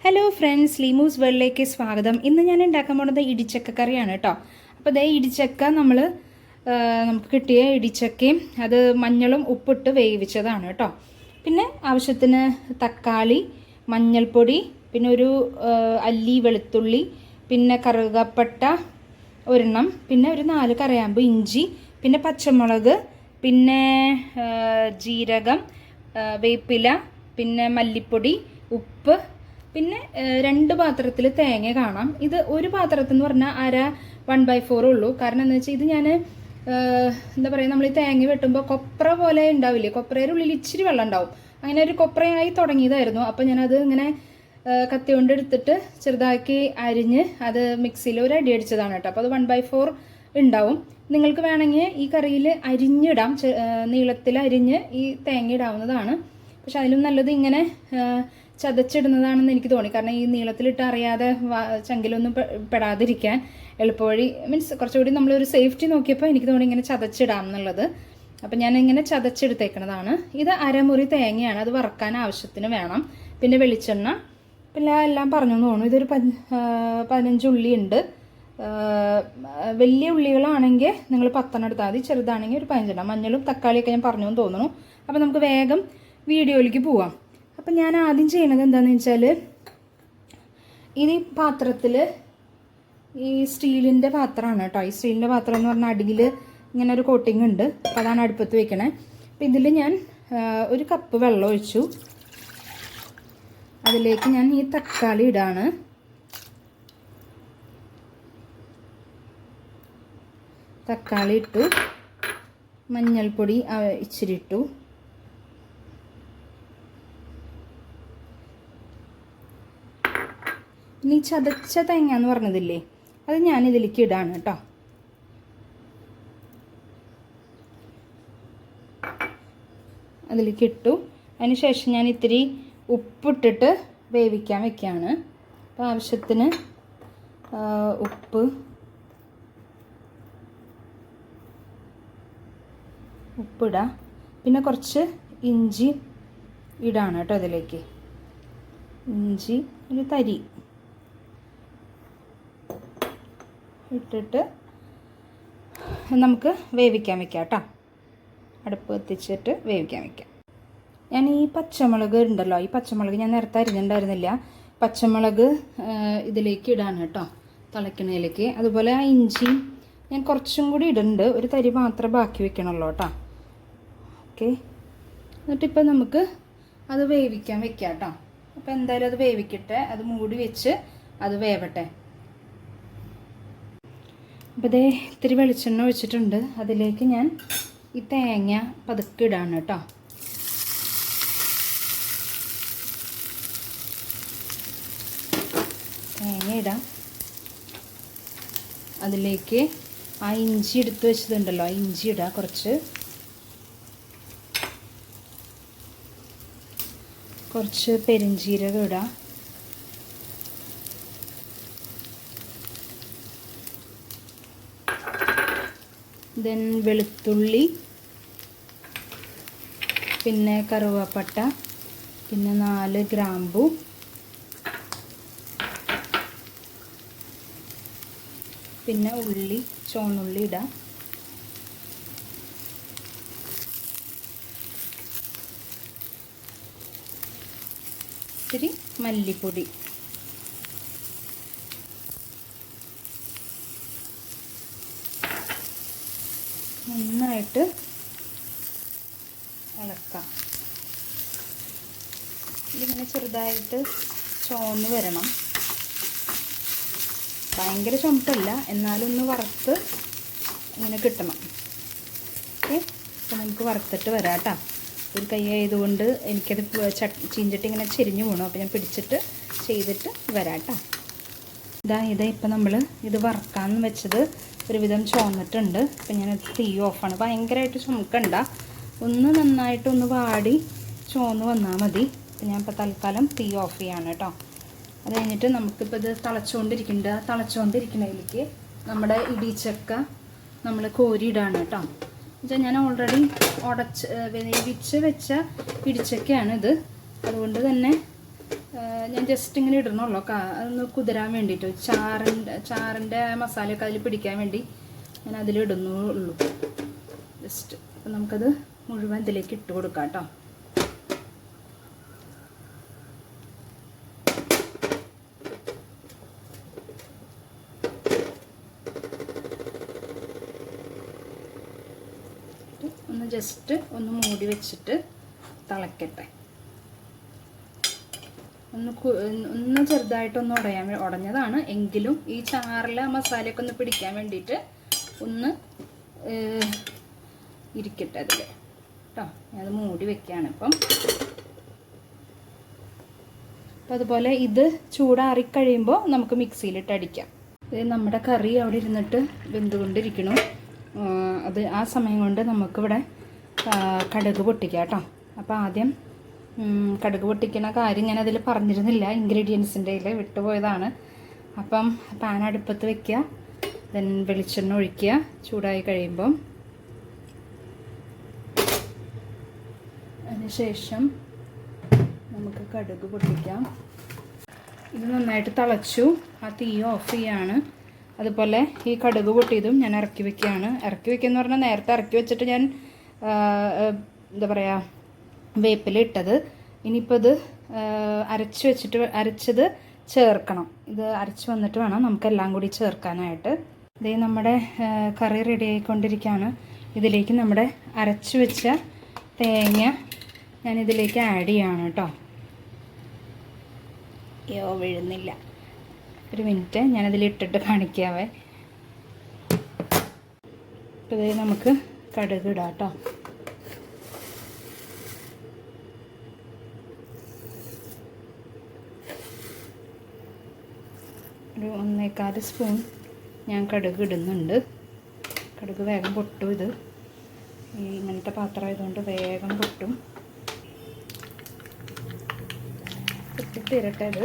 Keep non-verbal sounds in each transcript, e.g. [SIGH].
Hello friends ലീമൂസ് വേൾഡിലേക്ക് സ്വാഗതം. ഇന്ന് ഞാൻ ഉണ്ടാക്കാൻ പോണത് ഇടിച്ചക്ക കറിയാണ് കേട്ടോ അപ്പോൾ ദേ ഇടിച്ചക്ക നമ്മൾ നമുക്ക് കിട്ടിയ ഇടിച്ചക്കയും അത് മഞ്ഞളും ഉപ്പിട്ട് വേവിച്ചതാണ് കേട്ടോ പിന്നെ ആവശ്യത്തിന് തക്കാളി മഞ്ഞൾപ്പൊടി പിന്നെ ഒരു അല്ലി വെളുത്തുള്ളി പിന്നെ കറുകപ്പട്ട ഒരെണ്ണം പിന്നെ ഒരു നാല് കറിയാമ്പ് ഇഞ്ചി പിന്നെ പച്ചമുളക് പിന്നെ ജീരകം വേപ്പില പിന്നെ മല്ലിപ്പൊടി ഉപ്പ് പിന്നെ രണ്ട് പാത്രത്തിൽ തേങ്ങ കാണാം. ഇത് ഒരു പാത്രത്തിൽ എന്ന് പറഞ്ഞാൽ അര വൺ ബൈ ഫോർ ഉള്ളൂ. കാരണം എന്താ വെച്ചാൽ ഇത് ഞാൻ എന്താ പറയുക നമ്മൾ ഈ തേങ്ങ വെട്ടുമ്പോൾ കൊപ്ര പോലെ ഉണ്ടാവില്ലേ കൊപ്രയുടെ ഉള്ളിൽ ഇച്ചിരി വെള്ളം ഉണ്ടാവും അങ്ങനെ ഒരു കൊപ്രയായി തുടങ്ങിയതായിരുന്നു. അപ്പോൾ ഞാനത് ഇങ്ങനെ കത്തി കൊണ്ട് എടുത്തിട്ട് ചെറുതാക്കി അരിഞ്ഞ് അത് മിക്സിയിൽ ഒരു അടി അടിച്ചതാണ് കേട്ടോ. അപ്പോൾ അത് വൺ ബൈ ഫോർ ഉണ്ടാവും നിങ്ങൾക്ക് വേണമെങ്കിൽ ഈ കറിയിൽ അരിഞ്ഞിടാം. നീളത്തിൽ അരിഞ്ഞ് ഈ തേങ്ങ ഇടാവുന്നതാണ്. പക്ഷെ അതിലും നല്ലത് ഇങ്ങനെ ചതച്ചിടുന്നതാണെന്ന് എനിക്ക് തോന്നി. കാരണം ഈ നീളത്തിലിട്ട് അറിയാതെ ചങ്കിലൊന്നും പെടാതിരിക്കാൻ എളുപ്പവഴി മീൻസ് കുറച്ചുകൂടി നമ്മളൊരു സേഫ്റ്റി നോക്കിയപ്പോൾ എനിക്ക് തോന്നി ഇങ്ങനെ ചതച്ചിടാം എന്നുള്ളത്. അപ്പം ഞാൻ ഇങ്ങനെ ചതച്ചെടുത്തേക്കണതാണ്. ഇത് അരമുറി തേങ്ങയാണ്. അത് വറക്കാൻ ആവശ്യത്തിന് വേണം. പിന്നെ വെളിച്ചെണ്ണ. പിന്നെ എല്ലാം പറഞ്ഞു തോന്നുന്നു. ഇതൊരു പതിനഞ്ച് ഉള്ളി ഉണ്ട്. വലിയ ഉള്ളികളാണെങ്കിൽ നിങ്ങൾ പത്തെണ്ണം എടുത്താൽ മതി. ചെറുതാണെങ്കിൽ ഒരു പതിനഞ്ചെണ്ണം. മഞ്ഞളും തക്കാളിയൊക്കെ ഞാൻ പറഞ്ഞു തോന്നുന്നു. അപ്പോൾ നമുക്ക് വേഗം വീഡിയോയിലേക്ക് പോവാം. അപ്പം ഞാൻ ആദ്യം ചെയ്യണത് എന്താണെന്ന് വെച്ചാൽ ഇനി പാത്രത്തിൽ ഈ സ്റ്റീലിന്റെ പാത്രമാണ് കേട്ടോ. ഈ സ്റ്റീലിന്റെ പാത്രം എന്ന് പറഞ്ഞാൽ അടിയിൽ ഇങ്ങനെ ഒരു കോട്ടിങ് ഉണ്ട്. അപ്പോൾ അതാണ് അടുപ്പത്ത് വെക്കണേ. അപ്പം ഇതിൽ ഞാൻ ഒരു കപ്പ് വെള്ളം ഒഴിച്ചു. അതിലേക്ക് ഞാൻ ഈ തക്കാളി ഇടാണ്. തക്കാളി ഇട്ടു. മഞ്ഞൾപ്പൊടി ഇച്ചിരി ഇട്ടു. ഇനി ചതച്ച തേങ്ങ എന്ന് പറഞ്ഞതില്ലേ? അത് ഞാൻ ഇതിലേക്ക് ഇടാണ് കേട്ടോ. അതിലേക്ക് ഇട്ടു. അതിന് ശേഷം ഞാൻ ഇത്തിരി ഉപ്പിട്ടിട്ട് വേവിക്കാൻ വെക്കുകയാണ് അപ്പോൾ ആവശ്യത്തിന് ഉപ്പ് ഉപ്പിടാം. പിന്നെ കുറച്ച് ഇഞ്ചി ഇടാണ് കേട്ടോ ഇതിലേക്ക്. ഇഞ്ചി ഒരു തരി. ഇട്ടിട്ട് നമുക്ക് വേവിക്കാൻ വെക്കാം കേട്ടോ. അടുപ്പ് എത്തിച്ചിട്ട് വേവിക്കാൻ വെക്കാം. ഞാൻ ഈ പച്ചമുളക് ഉണ്ടല്ലോ ഈ പച്ചമുളക് ഞാൻ നേരത്തെ അരിഞ്ഞിട്ടുണ്ടായിരുന്നില്ല. പച്ചമുളക് ഇതിലേക്ക് ഇടാണ് കേട്ടോ തിളക്കണയിലേക്ക് അതുപോലെ ആ ഇഞ്ചി ഞാൻ കുറച്ചും കൂടി ഇടുന്നുണ്ട് ഒരു തരി മാത്രം ബാക്കി വെക്കണമല്ലോ കേട്ടോ. ഓക്കെ. എന്നിട്ടിപ്പോൾ നമുക്ക് അത് വേവിക്കാൻ വെക്കാം കേട്ടോ. അപ്പോൾ എന്തായാലും അത് വേവിക്കട്ടെ അത് മൂടി വെച്ച് അത് വേവട്ടെ. അപ്പോൾ ഇതേ ഇത്തിരി വെളിച്ചെണ്ണ ഒഴിച്ചിട്ടുണ്ട്. അതിലേക്ക് ഞാൻ ഈ തേങ്ങ പതുക്കെ ഇടാണ് കേട്ടോ. തേങ്ങ ഇടാം. അതിലേക്ക് ആ ഇഞ്ചി എടുത്ത് വെച്ചതുണ്ടല്ലോ ആ ഇഞ്ചി ഇടാം കുറച്ച്. കുറച്ച് പെരിഞ്ജീരകം ഇടാം. ദെൻ വെളുത്തുള്ളി പിന്നെ കറുവാപ്പട്ട പിന്നെ നാല് ഗ്രാമ്പു പിന്നെ ഉള്ളി ചോണുള്ളി ഇടാം. ഇത്തിരി മല്ലിപ്പൊടി. നന്നായിട്ട് ഇളക്കാം. ഇതിങ്ങനെ ചെറുതായിട്ട് ചുവന്ന് വരണം. ഭയങ്കര ചുമട്ടല്ല എന്നാലും ഒന്ന് വറുത്ത് ഇങ്ങനെ കിട്ടണം. ഓക്കെ? അപ്പോൾ നമുക്ക് വറുത്തിട്ട് വരാം കേട്ടോ. ഒരു കൈ ആയതുകൊണ്ട് എനിക്കത് ചീഞ്ചട്ടി ഇങ്ങനെ ചെരിഞ്ഞു പോകണം അപ്പോൾ ഞാൻ പിടിച്ചിട്ട് ചെയ്തിട്ട് വരാം കേട്ടോ. ഇതാ ഇതാ ഇപ്പം നമ്മൾ ഇത് വറുക്കാമെന്ന് വെച്ചത്. ഒരുവിധം ചുവന്നിട്ടുണ്ട്. അപ്പം ഞാൻ തീ ഓഫാണ്. ഭയങ്കരമായിട്ട് ചുമക്കണ്ട. ഒന്ന് നന്നായിട്ട് ഒന്ന് വാടി ചുവന്ന് വന്നാൽ മതി. അപ്പം ഞാൻ ഇപ്പോൾ തൽക്കാലം തീ ഓഫ് ചെയ്യാണ് കേട്ടോ. അത് കഴിഞ്ഞിട്ട് നമുക്കിപ്പോൾ ഇത് തിളച്ചുകൊണ്ടിരിക്കുന്നുണ്ട്. ആ തിളച്ചുകൊണ്ടിരിക്കുന്നതിലേക്ക് നമ്മുടെ ഇടിച്ചക്ക നമ്മൾ കോരിയിടാണ് കേട്ടോ. എന്നുവെച്ചാൽ ഞാൻ ഓൾറെഡി ഉടച്ച് വേവിച്ച് വെച്ച ഇടിച്ചക്കയാണിത്. അതുകൊണ്ട് തന്നെ ഞാൻ ജസ്റ്റ് ഇങ്ങനെ ഇടണുള്ളൂ. ഒന്ന് കുതിരാൻ വേണ്ടിയിട്ട് ചാറിന്റെ ചാറിന്റെ മസാലയൊക്കെ അതിൽ പിടിക്കാൻ വേണ്ടി ഞാൻ അതിൽ ഇടുന്നുള്ളൂ. ജസ്റ്റ് അപ്പം നമുക്കത് മുഴുവൻ ഇതിലേക്ക് ഇട്ട് കൊടുക്കാം കേട്ടോ ഒന്ന് ജസ്റ്റ് ഒന്ന് മൂടി വെച്ചിട്ട് തിളക്കട്ടെ. ഒന്ന് ഒന്ന് ചെറുതായിട്ടൊന്ന് ഉടയാൻ ഉടഞ്ഞതാണ്. എങ്കിലും ഈ ചാറിലെ മസാലയൊക്കെ ഒന്ന് പിടിക്കാൻ വേണ്ടിയിട്ട് ഒന്ന് ഇരിക്കട്ടെ അതിൽ കേട്ടോ ഞാനത് മൂടി വെക്കുകയാണ് ഇപ്പം. അപ്പം അതുപോലെ ഇത് ചൂടാറിക്കഴിയുമ്പോൾ നമുക്ക് മിക്സിയിലിട്ട് അടിക്കാം. ഇത് നമ്മുടെ കറി അവിടെ ഇരുന്നിട്ട് വെന്തുകൊണ്ടിരിക്കണം അത് ആ സമയം കൊണ്ട് നമുക്കിവിടെ കടുക് പൊട്ടിക്കാം കേട്ടോ. അപ്പോൾ ആദ്യം കടുക് പൊട്ടിക്കുന്ന കാര്യം ഞാൻ അതിൽ പറഞ്ഞിരുന്നില്ല. ഇൻഗ്രീഡിയൻസിന്റെ ഇതിൽ വിട്ടുപോയതാണ്. അപ്പം പാൻ അടുപ്പത്ത് വെക്കുക. ദെൻ വെളിച്ചെണ്ണ ഒഴിക്കുക. ചൂടായി കഴിയുമ്പം. അതിനുശേഷം നമുക്ക് കടുക് പൊട്ടിക്കാം. ഇത് നന്നായിട്ട് തിളച്ചു. ആ തീ ഓഫ് ചെയ്യാണ്. അതുപോലെ ഈ കടുക് പൊട്ടിയതും ഞാൻ ഇറക്കി വെക്കുകയാണ്. ഇറക്കി വെക്കുക എന്ന് പറഞ്ഞാൽ നേരത്തെ ഇറക്കി വെച്ചിട്ട് ഞാൻ എന്താ പറയുക വേപ്പില ഇട്ടത് ഇനിയിപ്പോൾ ഇത് അരച്ച് വെച്ചിട്ട് അരച്ചത് ചേർക്കണം. ഇത് അരച്ച് വന്നിട്ട് വേണം നമുക്കെല്ലാം കൂടി ചേർക്കാനായിട്ട്. ഇതേ നമ്മുടെ കറി റെഡി ആയിക്കൊണ്ടിരിക്കുകയാണ് ഇതിലേക്ക് നമ്മുടെ അരച്ച് വെച്ച തേങ്ങ ഞാൻ ഇതിലേക്ക് ആഡ് ചെയ്യാണ് കേട്ടോ. യോ വീഴുന്നില്ല. ഒരു മിനിറ്റ് ഞാനതിൽ ഇട്ടിട്ട് കാണിക്കാവേ. ഇത് നമുക്ക് കടുക് ഇടാം കേട്ടോ. ഒരു ഒന്നേക്കാൽ സ്പൂൺ ഞാൻ കടുക് ഇടുന്നുണ്ട്. കടുക് വേഗം പൊട്ടും ഇത്. ഈ ഇങ്ങനത്തെ പാത്രം ആയതുകൊണ്ട് വേഗം പൊട്ടും. പൊട്ടിത്തീരട്ടെ ഇത്.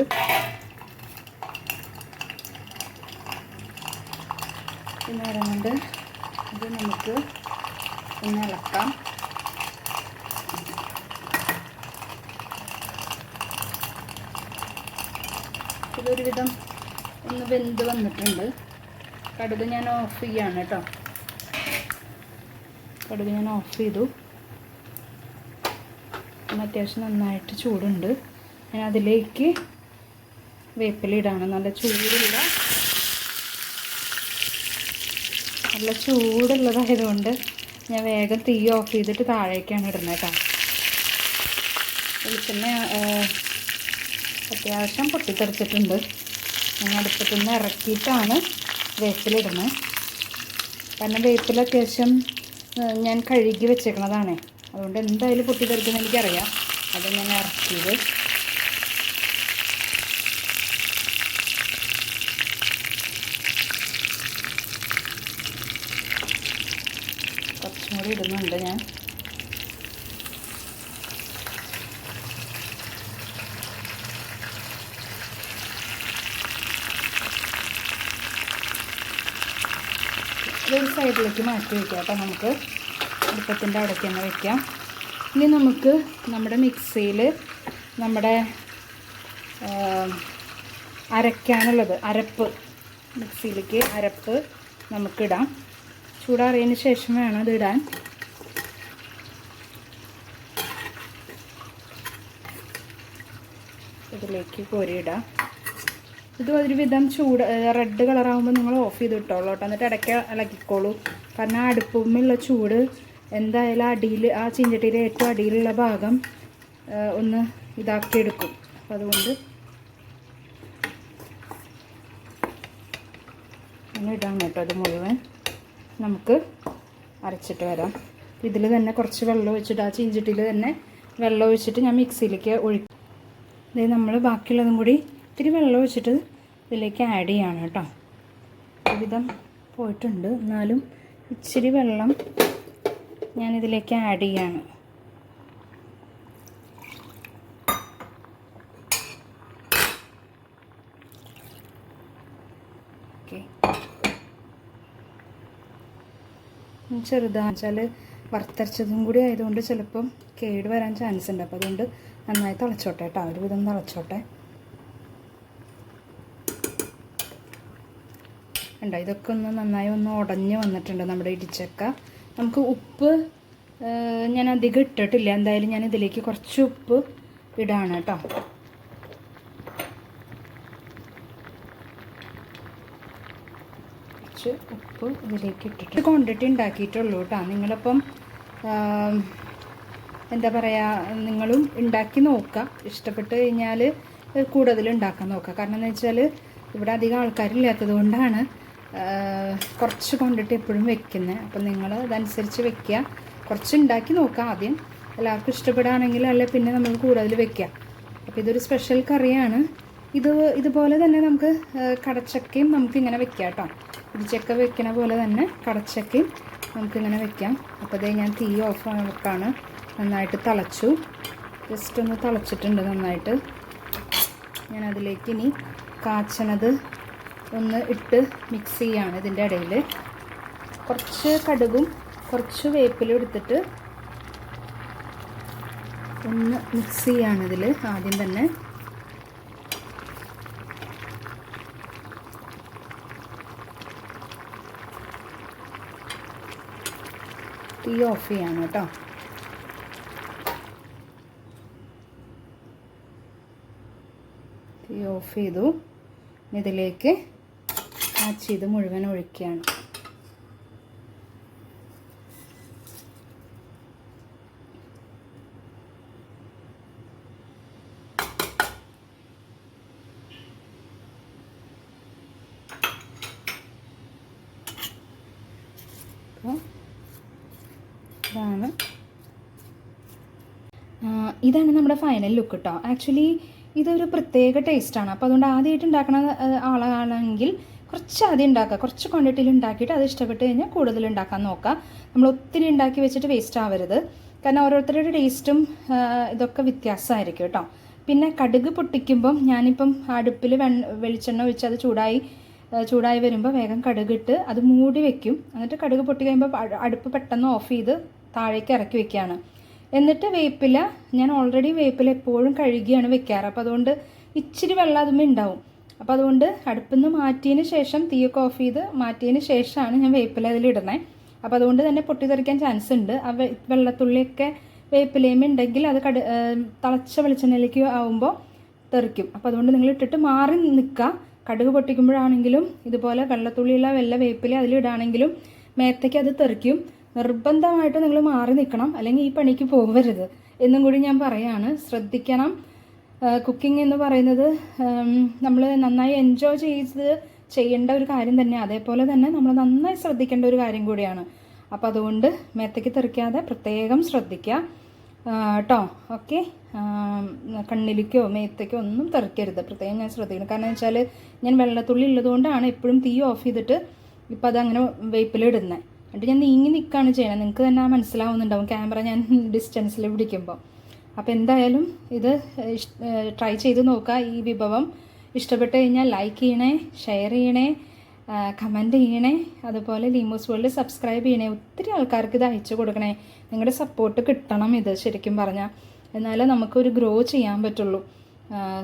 പറയുന്നത് ഇത് നമുക്ക് ഒന്ന് ഇളക്കാം. ഇതൊരുവിധം ഒന്ന് വെന്ത് വന്നിട്ടുണ്ട്. കടുക് ഞാൻ ഓഫ് ചെയ്യാണ് കേട്ടോ കടുക് ഞാൻ ഓഫ് ചെയ്തു. അത്യാവശ്യം നന്നായിട്ട് ചൂടുണ്ട്. ഞാൻ അതിലേക്ക് വേപ്പിലിടാണ് നല്ല ചൂടുള്ള നല്ല ചൂടുള്ളതായതുകൊണ്ട് ഞാൻ വേഗം തീ ഓഫ് ചെയ്തിട്ട് താഴേക്കാണ് ഇടുന്നത് കേട്ടോ വെളിച്ചെണ്ണ അത്യാവശ്യം പൊട്ടിത്തെറിച്ചിട്ടുണ്ട്. ഞാൻ അടുപ്പത്തു നിന്ന് ഇറക്കിയിട്ടാണ് വേപ്പിലിടുന്നത്. കാരണം വേപ്പിൽ അത്യാവശ്യം ഞാൻ കഴുകി വെച്ചേക്കണതാണ്. അതുകൊണ്ട് എന്തായാലും പൊട്ടിത്തെറിക്കുന്ന എനിക്കറിയാം. അത് ഞാൻ ഇറക്കിയത്. കുറച്ചും കൂടി ഇടുന്നുണ്ട് ഞാൻ. ഇതൊരു സൈഡിലേക്ക് മാറ്റി വയ്ക്കാം. അപ്പോൾ നമുക്ക് അടുപ്പത്തിന്റെ അവിടേക്ക് തന്നെ വയ്ക്കാം. ഇനി നമുക്ക് നമ്മുടെ മിക്സിയിൽ നമ്മുടെ അരയ്ക്കാനുള്ളത് അരപ്പ് മിക്സിയിലേക്ക് അരപ്പ് നമുക്കിടാം. ചൂടാറിയതിന് ശേഷം വേണം അത് ഇടാൻ. ഇതിലേക്ക് കോരിയിടാം. ഇത് ഒരുവിധം ചൂട് റെഡ് കളറാകുമ്പോൾ നിങ്ങൾ ഓഫ് ചെയ്ത് ഇട്ടോളൂ കേട്ടോ. എന്നിട്ട് ഇടയ്ക്ക് ഇളക്കിക്കോളൂ. കാരണം ആ അടുപ്പുമ്മുള്ള ചൂട് എന്തായാലും അടിയിൽ ആ ചീഞ്ചട്ടിയിലെ ഏറ്റവും അടിയിലുള്ള ഭാഗം ഒന്ന് ഇതാക്കി എടുക്കും അപ്പം അതുകൊണ്ട് അങ്ങനെ ഇടാം കേട്ടോ അത് മുഴുവൻ. നമുക്ക് അരച്ചിട്ട് വരാം. ഇതിൽ തന്നെ കുറച്ച് വെള്ളം ഒഴിച്ചിട്ട് ആ ചീഞ്ചട്ടിയിൽ തന്നെ വെള്ളം ഒഴിച്ചിട്ട് ഞാൻ മിക്സിയിലേക്ക് ഒഴിക്കും. അതായത് നമ്മൾ ബാക്കിയുള്ളതും കൂടി ഇത്തിരി വെള്ളം ഒഴിച്ചിട്ട് ഇതിലേക്ക് ആഡ് ചെയ്യാണ് കേട്ടോ. ഒരുവിധം പോയിട്ടുണ്ട്. എന്നാലും ഇച്ചിരി വെള്ളം ഞാനിതിലേക്ക് ആഡ് ചെയ്യാണ്. ഓക്കെ ചെറുതാന്ന് വെച്ചാൽ വറുത്തരച്ചതും കൂടി ആയതുകൊണ്ട് ചിലപ്പം കേട് വരാൻ ചാൻസ് ഉണ്ട്. അപ്പോൾ അതുകൊണ്ട് നന്നായി തിളച്ചോട്ടെ കേട്ടോ. ഒരുവിധം തിളച്ചോട്ടെ. ഉണ്ടോ ഇതൊക്കെ ഒന്ന് നന്നായി ഒന്ന് ഉടഞ്ഞ് വന്നിട്ടുണ്ട് നമ്മുടെ ഇടിച്ചക്ക. നമുക്ക് ഉപ്പ് ഞാൻ അധികം ഇട്ടിട്ടില്ല. എന്തായാലും ഞാൻ ഇതിലേക്ക് കുറച്ച് ഉപ്പ് ഇടാണ് കേട്ടോ. കുറച്ച് ഉപ്പ് ഇതിലേക്ക് ഇട്ടിട്ട് ക്വാണ്ടിറ്റി ഉണ്ടാക്കിയിട്ടുള്ളൂ കേട്ടോ. നിങ്ങളിപ്പം എന്താ പറയുക നിങ്ങളും ഉണ്ടാക്കി നോക്കുക. ഇഷ്ടപ്പെട്ട് കഴിഞ്ഞാൽ കൂടുതൽ ഉണ്ടാക്കാൻ നോക്കുക. കാരണം എന്ന് വെച്ചാൽ ഇവിടെ അധികം ആൾക്കാരില്ലാത്തത് കൊണ്ടാണ് കുറച്ച് കൊണ്ടിട്ട് എപ്പോഴും വെക്കുന്നത് അപ്പം നിങ്ങൾ അതനുസരിച്ച് വെക്കുക കുറച്ച് ഉണ്ടാക്കി നോക്കാം ആദ്യം. എല്ലാവർക്കും ഇഷ്ടപ്പെടുകയാണെങ്കിൽ അല്ല പിന്നെ നമ്മൾ കൂടുതൽ വെക്കുക അപ്പോൾ ഇതൊരു സ്പെഷ്യൽ കറിയാണ്. ഇത് ഇതുപോലെ തന്നെ നമുക്ക് കടച്ചക്കയും നമുക്ക് ഇങ്ങനെ വെക്കാം കേട്ടോ ഇടിച്ചക്ക വെക്കണ പോലെ തന്നെ കടച്ചക്കയും നമുക്കിങ്ങനെ വെക്കാം അപ്പോൾ അതേ ഞാൻ തീ ഓഫ് ആക്കാണ് നന്നായിട്ട് തിളച്ചു. ജസ്റ്റ് ഒന്ന് തിളച്ചിട്ടുണ്ട് നന്നായിട്ട്. ഞാൻ അതിലേക്ക് ഇനി കാച്ചണത് ഒന്ന് ഇട്ട് മിക്സ് ചെയ്യാണ് ഇതിന്റെ ഇടയിൽ. കുറച്ച് കടുകും കുറച്ച് വേപ്പിലും എടുത്തിട്ട് ഒന്ന് മിക്സ് ചെയ്യാണ് ഇതിൽ ആദ്യം തന്നെ. തീ ഓഫ് ചെയ്യാണ് കേട്ടോ. തീ ഓഫ് ചെയ്തു. ഇതിലേക്ക് ആ ചെയ്ത് മുഴുവൻ ഒഴിക്കുകയാണ്. ഇതാണ്. ഇതാണ് നമ്മുടെ ഫൈനൽ ലുക്ക് കേട്ടോ ആക്ച്വലി ഇതൊരു പ്രത്യേക ടേസ്റ്റാണ് അപ്പോൾ അതുകൊണ്ട് ആദ്യമായിട്ട് ഉണ്ടാക്കുന്ന ആളാണെങ്കിൽ കുറച്ച് ആദ്യം ഉണ്ടാക്കുക. കുറച്ച് ക്വാണ്ടിറ്റിയിൽ ഉണ്ടാക്കിയിട്ട് അത് ഇഷ്ടപ്പെട്ട് കഴിഞ്ഞാൽ കൂടുതൽ ഉണ്ടാക്കാൻ നോക്കുക. നമ്മൾ ഒത്തിരി ഉണ്ടാക്കി വെച്ചിട്ട് വേസ്റ്റ് ആവരുത്. കാരണം ഓരോരുത്തരുടെ ടേസ്റ്റും ഇതൊക്കെ വ്യത്യാസമായിരിക്കും കേട്ടോ. പിന്നെ കടുക് പൊട്ടിക്കുമ്പം ഞാനിപ്പം അടുപ്പിൽ വെളിച്ചെണ്ണ ഒഴിച്ച് അത് ചൂടായി ചൂടായി വരുമ്പോൾ വേഗം കടുകിട്ട് അത് മൂടി വെക്കും. എന്നിട്ട് കടുക് പൊട്ടി കഴിയുമ്പോൾ അടുപ്പ് പെട്ടെന്ന് ഓഫ് ചെയ്ത് താഴേക്ക് ഇറക്കി വെക്കുകയാണ്. എന്നിട്ട് വേപ്പില ഞാൻ ഓൾറെഡി വേപ്പില എപ്പോഴും കഴുകിയാണ് വെക്കാറ്. അപ്പോൾ അതുകൊണ്ട് ഇച്ചിരി വെള്ളം അതുമ്പോൾ ഉണ്ടാവും. അപ്പോൾ അതുകൊണ്ട് അടുപ്പിൽ നിന്ന് മാറ്റിയതിന് ശേഷം തീയൊക്കെ ഓഫ് ചെയ്ത് മാറ്റിയതിന് ശേഷമാണ് ഞാൻ വേപ്പില അതിലിടുന്നത് അപ്പോൾ അതുകൊണ്ട് തന്നെ പൊട്ടിത്തെറിക്കാൻ ചാൻസ് ഉണ്ട്. ആ വെള്ളത്തുള്ളിയൊക്കെ വേപ്പിലയും ഉണ്ടെങ്കിൽ അത് കട തിളച്ച വെളിച്ചെണ്ണയിലേക്ക് ആവുമ്പോൾ തെറിക്കും. അപ്പോൾ അതുകൊണ്ട് നിങ്ങൾ ഇട്ടിട്ട് മാറി നിൽക്കുക. കടുക് പൊട്ടിക്കുമ്പോഴാണെങ്കിലും ഇതുപോലെ വെള്ളത്തുള്ളിയുള്ള വെള്ള വേപ്പില അതിലിടാണെങ്കിലും മേത്തേക്ക് അത് തെറിക്കും. നിർബന്ധമായിട്ട് നിങ്ങൾ മാറി നിൽക്കണം. അല്ലെങ്കിൽ ഈ പണിക്ക് പോകരുത് എന്നും കൂടി ഞാൻ പറയാണ്. ശ്രദ്ധിക്കണം. കുക്കിംഗ് എന്ന് പറയുന്നത് നമ്മൾ നന്നായി എൻജോയ് ചെയ്ത് ചെയ്യേണ്ട ഒരു കാര്യം തന്നെ അതേപോലെ തന്നെ നമ്മൾ നന്നായി ശ്രദ്ധിക്കേണ്ട ഒരു കാര്യം കൂടിയാണ്. അപ്പോൾ അതുകൊണ്ട് മേത്തേക്ക് തെറിക്കാതെ പ്രത്യേകം ശ്രദ്ധിക്കുക കേട്ടോ ഓക്കെ. കണ്ണിലേക്കോ മേത്തേക്കോ ഒന്നും തെറിക്കരുത്. പ്രത്യേകം ഞാൻ ശ്രദ്ധിക്കണം. കാരണം വെച്ചാൽ ഞാൻ വെള്ളത്തുള്ളി ഉള്ളതുകൊണ്ടാണ് എപ്പോഴും തീ ഓഫ് ചെയ്തിട്ട് ഇപ്പം അതങ്ങനെ വേപ്പിലിടുന്നത് എന്നിട്ട് ഞാൻ നീങ്ങി നിൽക്കുകയാണ് ചെയ്യണത് നിങ്ങൾക്ക് തന്നെ മനസ്സിലാവുന്നുണ്ടാവും. ക്യാമറ ഞാൻ [LAUGHS] ഡിസ്റ്റൻസിൽ പിടിക്കുമ്പോൾ അപ്പോൾ എന്തായാലും ഇത് ട്രൈ ചെയ്ത് നോക്കുക ഈ വിഭവം. ഇഷ്ടപ്പെട്ട് കഴിഞ്ഞാൽ ലൈക്ക് ചെയ്യണേ ഷെയർ ചെയ്യണേ കമന്റ് ചെയ്യണേ. അതുപോലെ ലീമോസ് വേൾഡ് സബ്സ്ക്രൈബ് ചെയ്യണേ. ഒത്തിരി ആൾക്കാർക്ക് ഇത് അയച്ചു കൊടുക്കണേ. നിങ്ങളുടെ സപ്പോർട്ട് കിട്ടണം ഇത് ശരിക്കും പറഞ്ഞാൽ എന്നാലേ നമുക്കൊരു ഗ്രോ ചെയ്യാൻ പറ്റുള്ളൂ.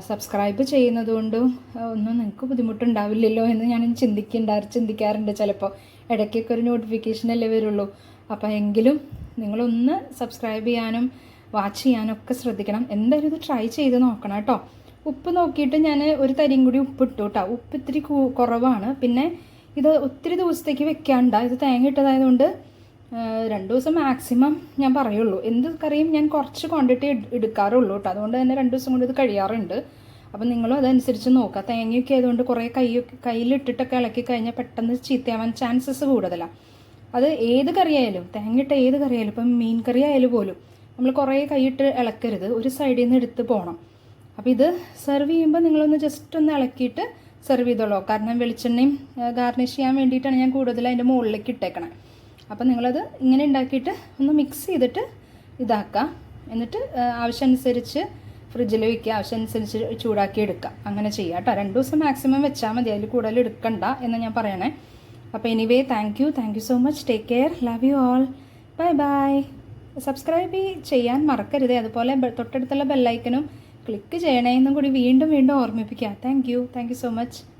സബ്സ്ക്രൈബ് ചെയ്യുന്നത് കൊണ്ടും ഒന്നും നിങ്ങൾക്ക് ബുദ്ധിമുട്ടുണ്ടാവില്ലല്ലോ എന്ന് ഞാൻ ചിന്തിക്കുന്നുണ്ടാറ് ചിന്തിക്കാറുണ്ട് ചിലപ്പോൾ ഇടയ്ക്കൊക്കെ ഒരു നോട്ടിഫിക്കേഷൻ അല്ലേ വരുള്ളൂ. അപ്പോൾ എങ്കിലും നിങ്ങളൊന്ന് സബ്സ്ക്രൈബ് ചെയ്യാനും വാച്ച് ചെയ്യാനൊക്കെ ശ്രദ്ധിക്കണം. എന്തായാലും ഇത് ട്രൈ ചെയ്ത് നോക്കണം കേട്ടോ. ഉപ്പ് നോക്കിയിട്ട് ഞാൻ ഒരു തരിയും കൂടി ഉപ്പ് ഇട്ടു കേട്ടോ ഉപ്പ് ഇത്തിരി കുറവാണ്. പിന്നെ ഇത് ഒത്തിരി ദിവസത്തേക്ക് വെക്കാണ്ട. ഇത് തേങ്ങ ഇട്ടതായതുകൊണ്ട് രണ്ട് ദിവസം മാക്സിമം ഞാൻ പറയുള്ളൂ. എന്ത് കറിയും ഞാൻ കുറച്ച് ക്വാണ്ടിറ്റി എടുക്കാറുള്ളൂ കേട്ടോ അതുകൊണ്ട് തന്നെ രണ്ട് ദിവസം കൊണ്ട് ഇത് കഴിയാറുണ്ട്. അപ്പം നിങ്ങളും അതനുസരിച്ച് നോക്കുക തേങ്ങയൊക്കെ ആയതുകൊണ്ട് കുറേ കൈയൊക്കെ കയ്യിലിട്ടിട്ടൊക്കെ ഇളക്കി കഴിഞ്ഞാൽ പെട്ടെന്ന് ചീത്തയാവാൻ ചാൻസസ് കൂടുതലാണ് അത് ഏത് കറിയായാലും തേങ്ങയിട്ട ഏത് കറിയായാലും ഇപ്പം മീൻ കറി ആയാലും പോലും നമ്മൾ കുറേ കൈയിട്ട് ഇളക്കരുത്. ഒരു സൈഡിൽ നിന്ന് എടുത്ത് പോകണം അപ്പോൾ ഇത് സെർവ് ചെയ്യുമ്പോൾ നിങ്ങളൊന്ന് ജസ്റ്റ് ഒന്ന് ഇളക്കിയിട്ട് സെർവ് ചെയ്തോളൂ. കാരണം വെളിച്ചെണ്ണയും ഗാർണിഷ് ചെയ്യാൻ വേണ്ടിയിട്ടാണ് ഞാൻ കൂടുതൽ അതിന്റെ മുകളിലേക്ക് ഇട്ടേക്കണേ. അപ്പോൾ നിങ്ങളത് ഇങ്ങനെ ഉണ്ടാക്കിയിട്ട് ഒന്ന് മിക്സ് ചെയ്തിട്ട് ഇതാക്കുക എന്നിട്ട് ആവശ്യമനുസരിച്ച് ഫ്രിഡ്ജിൽ വയ്ക്കുക ആവശ്യമനുസരിച്ച് ചൂടാക്കി എടുക്കുക. അങ്ങനെ ചെയ്യുക കേട്ടോ. രണ്ട് ദിവസം മാക്സിമം വെച്ചാൽ മതി. അതിൽ കൂടുതൽ എടുക്കണ്ട എന്ന് ഞാൻ പറയണേ. അപ്പോൾ anyway thank you thank you so much take care love you all bye bye subscribe ചെയ്യാൻ മറക്കരുത്. അതുപോലെ തൊട്ടടുത്തുള്ള ബെല്ലൈക്കനും ക്ലിക്ക് ചെയ്യണേ എന്നും കൂടി വീണ്ടും വീണ്ടും ഓർമ്മിപ്പിക്കുക thank you thank you so much